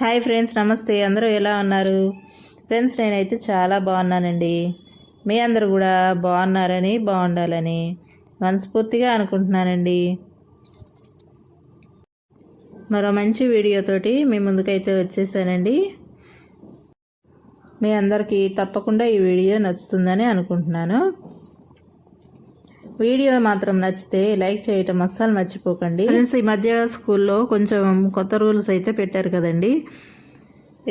Hi friends నమస్తే. అందరూ ఎలా ఉన్నారు? ఫ్రెండ్స్ నేనైతే చాలా బాగున్నానండి. మీ అందరు కూడా బాగున్నారని బాగుండాలని మనస్ఫూర్తిగా అనుకుంటున్నానండి. మరో మంచి వీడియోతోటి మీ ముందుకైతే వచ్చేసానండి. మీ అందరికీ తప్పకుండా ఈ వీడియో నచ్చుతుందని అనుకుంటున్నాను. వీడియో మాత్రం నచ్చితే లైక్ చేయటం అస్సలు మర్చిపోకండి. ఫ్రెండ్స్ ఈ మధ్య స్కూల్లో కొంచెం కొత్త రూల్స్ అయితే పెట్టారు కదండి.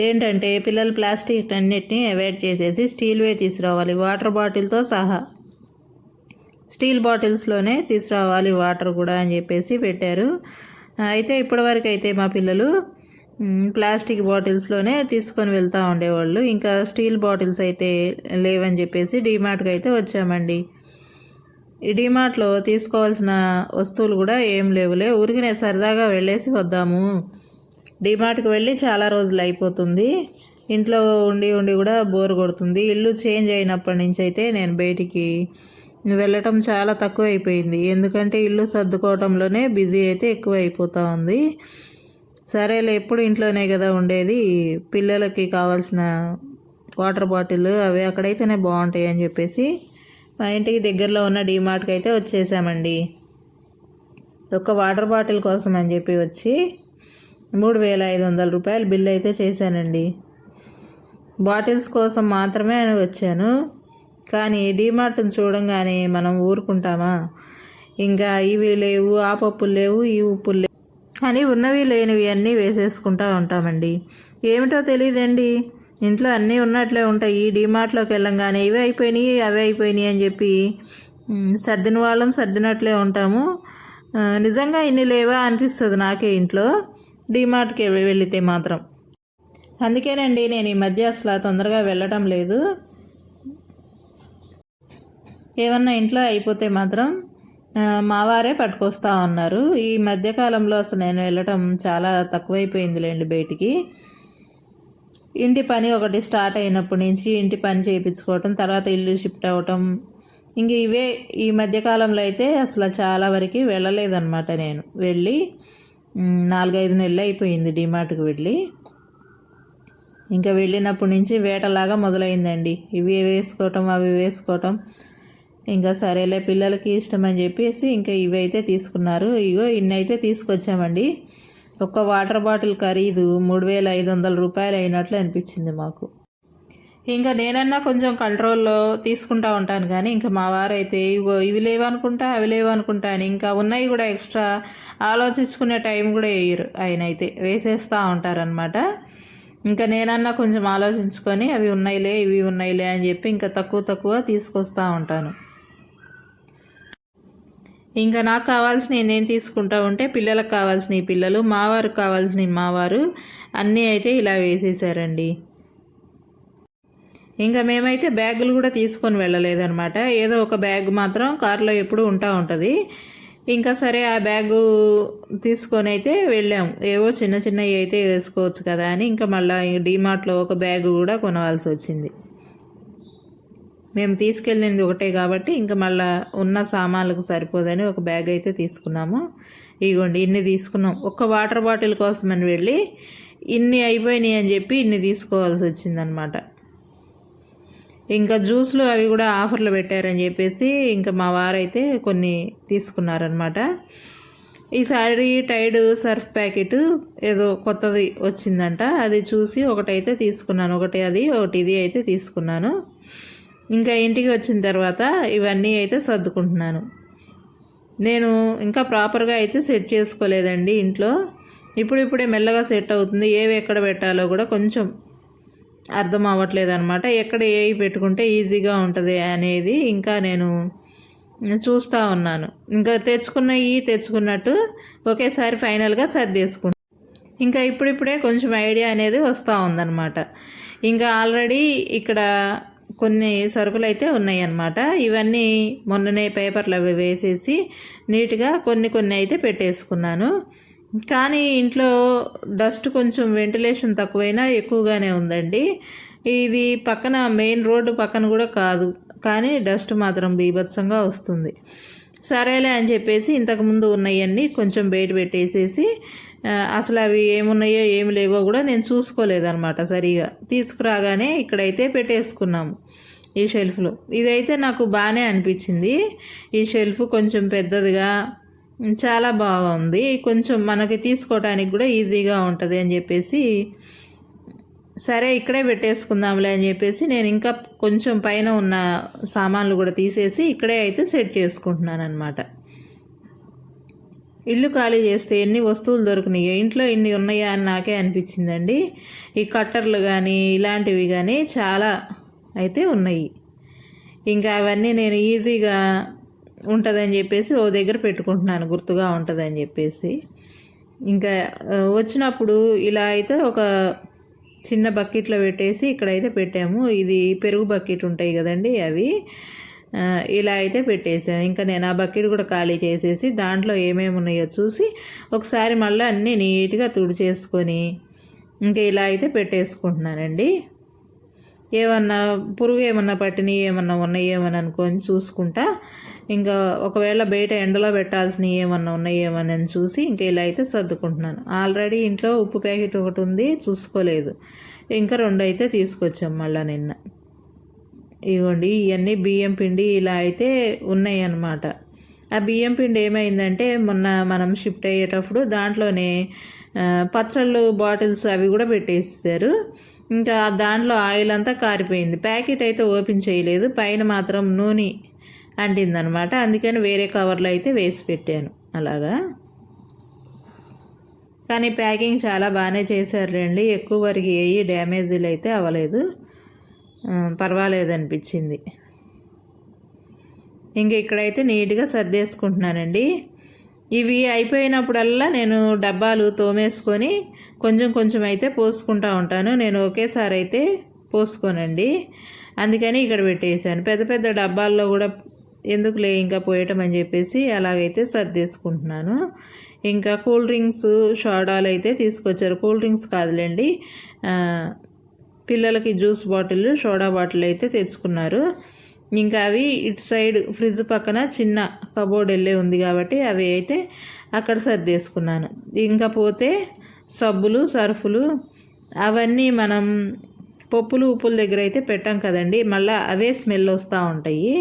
ఏంటంటే పిల్లలు ప్లాస్టిక్ అన్నిటిని అవాయిడ్ చేసేసి స్టీల్వే తీసుకురావాలి వాటర్ బాటిల్తో సహా. స్టీల్ బాటిల్స్లోనే తీసుకురావాలి వాటర్ కూడా అని చెప్పేసి పెట్టారు. అయితే ఇప్పటివరకు అయితే మా పిల్లలు ప్లాస్టిక్ బాటిల్స్లోనే తీసుకొని వెళ్తూ ఉండేవాళ్ళు. ఇంకా స్టీల్ బాటిల్స్ అయితే లేవని చెప్పేసి డీమార్ట్కి అయితే వచ్చామండి. డీమార్ట్లో తీసుకోవాల్సిన వస్తువులు కూడా ఏం లేవులే. ఊరికినే సరదాగా వెళ్ళేసి వద్దాము. డీమార్ట్కి వెళ్ళి చాలా రోజులు అయిపోతుంది. ఇంట్లో ఉండి ఉండి కూడా బోర్ కొడుతుంది. ఇల్లు చేంజ్ అయినప్పటి నుంచి అయితే నేను బయటికి వెళ్ళటం చాలా తక్కువ అయిపోయింది ఎందుకంటే ఇల్లు సర్దుకోవటంలోనే బిజీ అయితే ఎక్కువ అయిపోతూ ఉంది. సరేలే ఎప్పుడు ఇంట్లోనే కదా ఉండేది. పిల్లలకి కావాల్సిన వాటర్ బాటిల్ అవి అక్కడైతేనే బాగుంటాయి అని చెప్పేసి మా ఇంటికి దగ్గరలో ఉన్న డీమార్ట్కి అయితే వచ్చేసామండి. ఒక వాటర్ బాటిల్ కోసం అని చెప్పి వచ్చి మూడు వేల ఐదు వందల రూపాయలు బిల్ అయితే చేశానండి. బాటిల్స్ కోసం మాత్రమే అని వచ్చాను. కానీ డీమార్ట్ని చూడంగానే మనం ఊరుకుంటామా? ఇంకా ఇవి లేవు ఆ పప్పులు లేవు ఈ ఉప్పులు లేవు అని ఉన్నవి లేనివి అన్నీ వేసేసుకుంటా ఉంటామండి. ఏమిటో తెలియదండి. ఇంట్లో అన్నీ ఉన్నట్లే ఉంటాయి. డిమార్ట్లోకి డీమార్ట్లోకి వెళ్ళంగానే ఇవి అయిపోయినాయి అవి అయిపోయినాయి అని చెప్పి సర్దిన వాళ్ళం సర్దినట్లే ఉంటాము. నిజంగా ఇన్ని లేవా అనిపిస్తుంది నాకే ఇంట్లో. డీమార్ట్కి వెళితే మాత్రం. అందుకేనండి నేను ఈ మధ్య అసలు తొందరగా వెళ్ళటం లేదు. ఏమన్నా ఇంట్లో అయిపోతే మాత్రం మావారే మా వారే పట్టుకొస్తా ఉన్నారు. ఈ మధ్యకాలంలో అసలు నేను వెళ్ళటం చాలా తక్కువైపోయిందిలేండి బయటికి. ఇంటి పని ఒకటి స్టార్ట్ అయినప్పటి నుంచి ఇంటి పని చేయించుకోవటం తర్వాత ఇల్లు షిఫ్ట్ అవ్వటం. ఇంక ఇవే ఈ మధ్యకాలంలో అయితే అసలు చాలా వరకు వెళ్ళలేదన్నమాట నేను. వెళ్ళి నాలుగైదు నెలలు అయిపోయింది డిమార్ట్కి వెళ్ళి. ఇంకా వెళ్ళినప్పటి నుంచి వేటలాగా మొదలైందండి. ఇవి వేసుకోవటం అవి వేసుకోవటం. ఇంకా సరేలే పిల్లలకి ఇష్టం అని చెప్పేసి ఇంకా ఇవి అయితే తీసుకున్నారు. ఇగో ఇన్ని అయితే తీసుకొచ్చామండి. ఒక్క వాటర్ బాటిల్ ఖరీదు మూడు వేల ఐదు వందల రూపాయలు అయినట్లు అనిపించింది మాకు. ఇంకా నేనన్నా కొంచెం కంట్రోల్లో తీసుకుంటా ఉంటాను కానీ ఇంకా మా వారైతే ఇగో ఇవి లేవనుకుంటా అవి లేవనుకుంటా అని ఇంకా ఉన్నాయి కూడా ఎక్స్ట్రా ఆలోచించుకునే టైం కూడా వేయరు. ఆయన అయితే వేసేస్తూ ఉంటారనమాట ఇంకా నేనన్నా కొంచెం ఆలోచించుకొని అవి ఉన్నాయిలే ఇవి ఉన్నాయిలే అని చెప్పి ఇంకా తక్కువ తక్కువ తీసుకొస్తూ ఉంటాను. ఇంకా నాకు కావాల్సినవి నేను తీసుకుంటా ఉంటే పిల్లలకు కావాల్సినవి పిల్లలు మావారు కావాల్సినవి మావారు అన్నీ అయితే ఇలా వేసేసారండి. ఇంకా మేమైతే బ్యాగులు కూడా తీసుకొని వెళ్ళలేదన్నమాట. ఏదో ఒక బ్యాగ్ మాత్రం కారులో ఎప్పుడు ఉంటా ఉంటుంది. ఇంకా సరే ఆ బ్యాగు తీసుకొని అయితే వెళ్ళాం. ఏవో చిన్న చిన్నవి అయితే వేసుకోవచ్చు కదా అని. ఇంకా మళ్ళీ డీమార్ట్లో ఒక బ్యాగ్ కూడా కొనవలసి వచ్చింది. మేము తీసుకెళ్ళింది ఒకటే కాబట్టి ఇంకా మళ్ళీ ఉన్న సామాన్లకు సరిపోదని ఒక బ్యాగ్ అయితే తీసుకున్నాము. ఇగోండి ఇన్ని తీసుకున్నాం. ఒక్క వాటర్ బాటిల్ కోసమని వెళ్ళి ఇన్ని అయిపోయినాయి అని చెప్పి ఇన్ని తీసుకోవాల్సి వచ్చిందనమాట. ఇంకా జ్యూస్లు అవి కూడా ఆఫర్లు పెట్టారని చెప్పేసి ఇంకా మా వారైతే కొన్ని తీసుకున్నారనమాట. ఈసారి టైడ్ సర్ఫ్ ప్యాకెట్ ఏదో కొత్తది వచ్చిందంట. అది చూసి ఒకటైతే తీసుకున్నాను. ఒకటి అది ఒకటి ఇది అయితే తీసుకున్నాను. ఇంకా ఇంటికి వచ్చిన తర్వాత ఇవన్నీ అయితే సర్దుకుంటున్నాను. నేను ఇంకా ప్రాపర్గా అయితే సెట్ చేసుకోలేదండి ఇంట్లో. ఇప్పుడిప్పుడే మెల్లగా సెట్ అవుతుంది. ఏవి ఎక్కడ పెట్టాలో కూడా కొంచెం అర్థం అవ్వట్లేదు అనమాట ఎక్కడ ఏవి పెట్టుకుంటే ఈజీగా ఉంటుంది అనేది ఇంకా నేను చూస్తూ ఉన్నాను. ఇంకా తెచ్చుకున్నవి తెచ్చుకున్నట్టు ఒకేసారి ఫైనల్గా సర్దేసుకుంటాను ఇంకా ఇప్పుడిప్పుడే కొంచెం ఐడియా అనేది వస్తూ ఉందన్నమాట. ఇంకా ఆల్రెడీ ఇక్కడ కొన్ని సరుకులు అయితే ఉన్నాయన్నమాట. ఇవన్నీ మొన్ననే పేపర్లు అవి వేసేసి నీట్గా కొన్ని కొన్ని అయితే పెట్టేసుకున్నాను. కానీ ఇంట్లో డస్ట్ కొంచెం వెంటిలేషన్ తక్కువైనా ఎక్కువగానే ఉందండి. ఇది పక్కన మెయిన్ రోడ్డు పక్కన కూడా కాదు. కానీ డస్ట్ మాత్రం బీభత్సంగా వస్తుంది. సరేలే అని చెప్పేసి ఇంతకుముందు ఉన్నవన్నీ కొంచెం బయట పెట్టేసేసి అసలు అవి ఏమున్నాయో ఏమి లేవో కూడా నేను చూసుకోలేదన్నమాట సరిగా. తీసుకురాగానే ఇక్కడైతే పెట్టేసుకున్నాము ఈ షెల్ఫ్లో. ఇదైతే నాకు బాగానే అనిపించింది. ఈ షెల్ఫ్ కొంచెం పెద్దదిగా చాలా బాగుంది. కొంచెం మనకి తీసుకోవడానికి కూడా ఈజీగా ఉంటుంది అని చెప్పేసి సరే ఇక్కడే పెట్టేసుకుందాంలే అని చెప్పేసి నేను ఇంకా కొంచెం పైన ఉన్న సామాన్లు కూడా తీసేసి ఇక్కడే అయితే సెట్ చేసుకుంటున్నాను అనమాట ఇల్లు ఖాళీ చేస్తే ఎన్ని వస్తువులు దొరికినాయో? ఇంట్లో ఇన్ని ఉన్నాయా అని నాకే అనిపించిందండి. ఈ కట్టర్లు కానీ ఇలాంటివి కానీ చాలా అయితే ఉన్నాయి. ఇంకా అవన్నీ నేను ఈజీగా ఉంటుందని చెప్పేసి ఓ దగ్గర పెట్టుకుంటున్నాను. గుర్తుగా ఉంటుందని చెప్పేసి. ఇంకా వచ్చినప్పుడు ఇలా అయితే ఒక చిన్న బకెట్లో పెట్టేసి ఇక్కడైతే పెట్టాము. ఇది పెరుగు బకెట్ ఉంటాయి కదండి అవి. ఇలా అయితే పెట్టేసాను ఇంకా నేను ఆ బకెట్ కూడా ఖాళీ చేసేసి దాంట్లో ఏమేమి ఉన్నాయో చూసి ఒకసారి మళ్ళీ అన్నీ నీట్గా తుడిచేసుకొని ఇంకా ఇలా అయితే పెట్టేసుకుంటున్నానండి. ఏమన్నా పురుగు ఏమన్నా పట్టినవి ఏమన్నా ఉన్నాయేమని అనుకొని చూసుకుంటా. ఇంకా ఒకవేళ బయట ఎండలో పెట్టాల్సినవి ఏమన్నా ఉన్నాయేమని అని చూసి ఇంకా ఇలా అయితే సర్దుకుంటున్నాను. ఆల్రెడీ ఇంట్లో ఉప్పు ప్యాకెట్ ఒకటి ఉంది చూసుకోలేదు. ఇంకా రెండు అయితే తీసుకొచ్చాం మళ్ళీ నిన్న. ఇవ్వండి ఇవన్నీ బియ్యం పిండి ఇలా అయితే ఉన్నాయి అన్నమాట ఆ బియ్యం పిండి ఏమైందంటే మొన్న మనం షిఫ్ట్ అయ్యేటప్పుడు దాంట్లోనే పచ్చళ్ళు బాటిల్స్ అవి కూడా పెట్టేసారు ఇంకా దాంట్లో ఆయిల్ అంతా కారిపోయింది. ప్యాకెట్ అయితే ఓపెన్ చేయలేదు. పైన మాత్రం నూనె అంటిందనమాట అందుకని వేరే కవర్లో అయితే వేసి పెట్టాను. అలాగా? కానీ ప్యాకింగ్ చాలా బాగానే చేశారులేండి. ఎక్కువ వరకు ఏ డ్యామేజీలు అయితే అవ్వలేదు. పర్వాలేదు అనిపించింది ఇంక ఇక్కడైతే నీట్గా సర్దేసుకుంటున్నానండి. ఇవి అయిపోయినప్పుడల్లా నేను డబ్బాలు తోమేసుకొని కొంచెం కొంచెం అయితే పోసుకుంటా ఉంటాను. నేను ఒకేసారి అయితే పోసుకోనండి. అందుకని ఇక్కడ పెట్టేసాను పెద్ద పెద్ద డబ్బాల్లో కూడా ఎందుకులే ఇంకా పోయటం అని చెప్పేసి అలాగైతే సర్దేసుకుంటున్నాను. ఇంకా కూల్ డ్రింక్స్ సోడాలు అయితే తీసుకొచ్చారు. కూల్ డ్రింక్స్ కాదులేండి. పిల్లలకి జ్యూస్ బాటిల్ సోడా బాటిల్ అయితే తెచ్చుకున్నారు. ఇంకా అవి ఇటు సైడ్ ఫ్రిడ్జ్ పక్కన చిన్న కబోర్డ్ వెళ్ళే ఉంది కాబట్టి అవి అయితే అక్కడ సర్దేసుకున్నాను. ఇంకా పోతే సబ్బులు సర్ఫులు అవన్నీ మనం పప్పులు ఉప్పుల దగ్గర అయితే పెట్టాం కదండి. మళ్ళీ అవే స్మెల్ వస్తూ ఉంటాయి.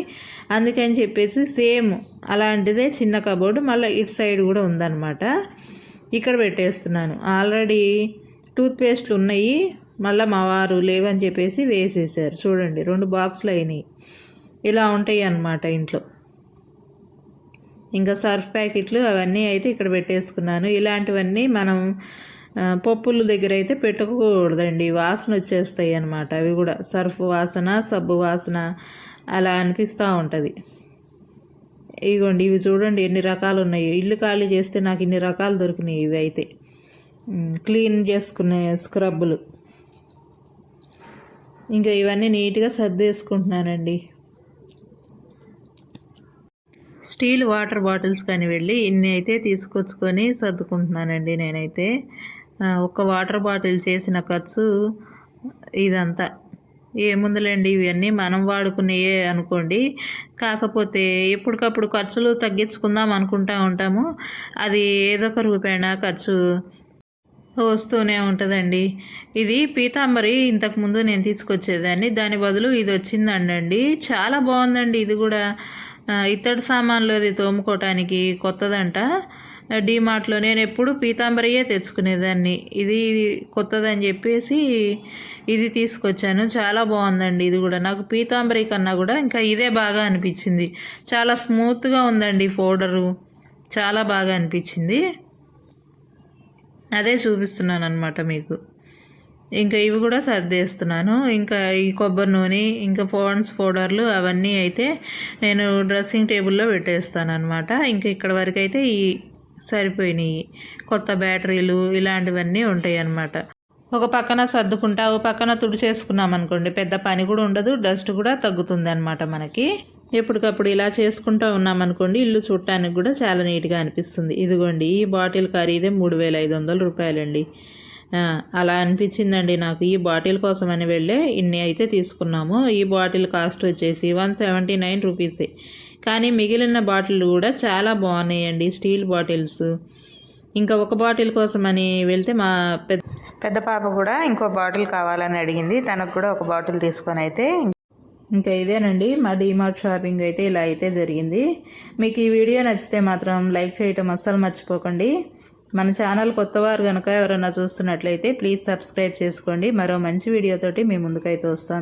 అందుకని చెప్పేసి సేమ్ అలాంటిదే చిన్న కబోర్డు మళ్ళీ ఇటు సైడ్ కూడా ఉందన్నమాట. ఇక్కడ పెట్టేస్తున్నాను. ఆల్రెడీ టూత్పేస్ట్లు ఉన్నాయి. మళ్ళీ మా వారు లేవని చెప్పేసి వేసేసారు చూడండి రెండు బాక్సులు అయినాయి. ఇలా ఉంటాయి అన్నమాట ఇంట్లో. ఇంకా సర్ఫ్ ప్యాకెట్లు అవన్నీ అయితే ఇక్కడ పెట్టేసుకున్నాను. ఇలాంటివన్నీ మనం పప్పుల దగ్గర అయితే పెట్టకూడదండి. వాసన వచ్చేస్తాయి అన్నమాట. అవి కూడా సర్ఫ్ వాసన సబ్బు వాసన అలా అనిపిస్తూ ఉంటుంది. ఇగోండి ఇవి చూడండి ఎన్ని రకాలు ఉన్నాయి. ఇల్లు ఖాళీ చేస్తే నాకు ఇన్ని రకాలు దొరికినాయి ఇవి అయితే. క్లీన్ చేసుకునే స్క్రబ్బులు. ఇంకా ఇవన్నీ నీట్గా సర్దేసుకుంటున్నానండి. స్టీల్ వాటర్ బాటిల్స్ కానీ వెళ్ళి ఇన్ని అయితే తీసుకొచ్చుకొని సర్దుకుంటున్నానండి నేనైతే. ఒక వాటర్ బాటిల్ చేసిన ఖర్చు ఇదంతా. ఏముందులేండి ఇవన్నీ మనం వాడుకునేయే అనుకోండి. కాకపోతే ఎప్పటికప్పుడు ఖర్చులు తగ్గించుకుందాం అనుకుంటా ఉంటాము. అది ఏదో ఒక రూపాయన ఖర్చు వస్తూనే ఉంటుందండి. ఇది పీతాంబరి ఇంతకుముందు నేను తీసుకొచ్చేదాన్ని. దాని బదులు ఇది వచ్చిందండి చాలా బాగుందండి ఇది కూడా. ఇత్తడి సామాన్లు అది తోముకోవటానికి కొత్తదంట. డీమార్ట్లో నేను ఎప్పుడు పీతాంబరియే తెచ్చుకునేదాన్ని. ఇది కొత్తదని చెప్పేసి ఇది తీసుకొచ్చాను. చాలా బాగుందండి ఇది కూడా. నాకు పీతాంబరి కన్నా కూడా ఇంకా ఇదే బాగా అనిపించింది. చాలా స్మూత్గా ఉందండి ఫోల్డరు చాలా బాగా అనిపించింది. అదే చూపిస్తున్నాను అనమాట మీకు. ఇంకా ఇవి కూడా సర్దేస్తున్నాను. ఇంకా ఈ కొబ్బరి నూనె ఇంకా ఫోన్స్ పౌడర్లు అవన్నీ అయితే నేను డ్రెస్సింగ్ టేబుల్లో పెట్టేస్తాను అనమాట ఇంకా ఇక్కడ వరకు అయితే ఈ సరిపోయినాయి. కొత్త బ్యాటరీలు ఇలాంటివన్నీ ఉంటాయి అన్నమాట ఒక పక్కన సర్దుకుంటా ఒక పక్కన తుడిచేసుకున్నాం అనుకోండి పెద్ద పని కూడా ఉండదు డస్ట్ కూడా తగ్గుతుంది అనమాట మనకి. ఎప్పటికప్పుడు ఇలా చేసుకుంటూ ఉన్నామనుకోండి ఇల్లు చూడటానికి కూడా చాలా నీట్గా అనిపిస్తుంది. ఇదిగోండి ఈ బాటిల్ ఖరీదే మూడు వేల ఐదు వందల రూపాయలండి. అలా అనిపించిందండి నాకు. ఈ బాటిల్ కోసం అని వెళ్ళే ఇన్ని అయితే తీసుకున్నాము. ఈ బాటిల్ కాస్ట్ వచ్చేసి వన్ సెవెంటీ నైన్ రూపీసే. కానీ మిగిలిన బాటిల్ కూడా చాలా బాగున్నాయండి స్టీల్ బాటిల్స్. ఇంకా ఒక బాటిల్ కోసమని వెళ్తే మా పెద్ద పెద్ద పాప కూడా ఇంకో బాటిల్ కావాలని అడిగింది. తనకు కూడా ఒక బాటిల్ తీసుకొని అయితే ఇంకా ఇదేనండి. మా డీమార్ట్ షాపింగ్ అయితే ఇలా అయితే జరిగింది. మీకు ఈ వీడియో నచ్చితే మాత్రం లైక్ చేయటం అస్సలు మర్చిపోకండి. మన ఛానల్ కొత్తవారు కనుక ఎవరైనా చూస్తున్నట్లయితే ప్లీజ్ సబ్స్క్రైబ్ చేసుకోండి. మరో మంచి వీడియోతోటి మీ ముందుకైతే వస్తాం.